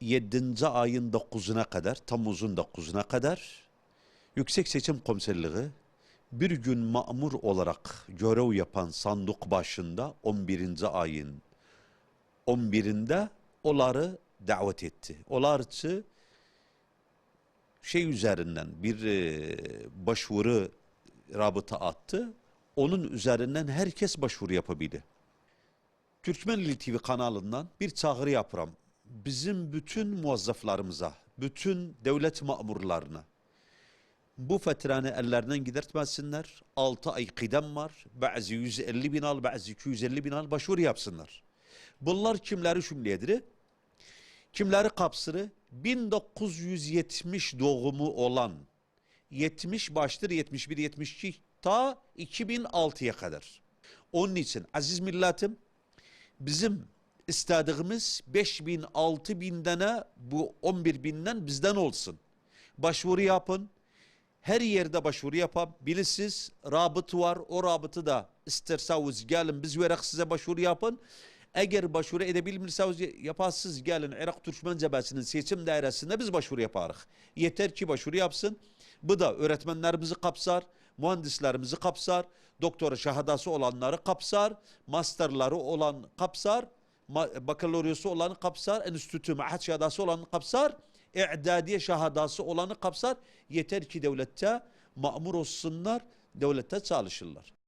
7. ayın 9'una kadar, Temmuz'un 9'una kadar Yüksek Seçim Komiserliği bir gün mamur olarak görev yapan sandık başında 11. ayın 11'inde onları davet etti. Onlar için şey üzerinden bir e, başvuru rabıta attı. Onun üzerinden herkes başvuru yapabilir. Türkmenli TV kanalından bir çağrı yapıram. Bizim bütün muvazzaflarımıza, bütün devlet mamurlarına bu fetranı ellerinden gidertmesinler. 6 ay kıdem var. Bazı 150 bin al, bazı 250 bin al başvuru yapsınlar. Bunlar kimleri şümleyedir? Kimleri kapsırı? 1970 doğumu olan 70 baştır 71 72 ta 2006'ya kadar. Onun için aziz milletim bizim istediğimiz 5 bin 6 bin tane bu 11 binden bizden olsun. Başvuru yapın. Her yerde başvuru yapabilirsiniz. Rabıt var. O rabıtı da isterseniz gelin biz verek size başvuru yapın. Eğer başvuru edebilmirseniz yaparsınız gelin Irak Türkmen Cebesi'nin seçim dairesinde biz başvuru yaparız. Yeter ki başvuru yapsın. Bu da öğretmenlerimizi kapsar, mühendislerimizi kapsar, doktora şahadası olanları kapsar, masterları olan kapsar, bakaloryosu olanı kapsar, enstitü mahat şahadası olanı kapsar, i'dadiye şahadası olanı kapsar. Yeter ki devlette mamur olsunlar, devlette çalışırlar.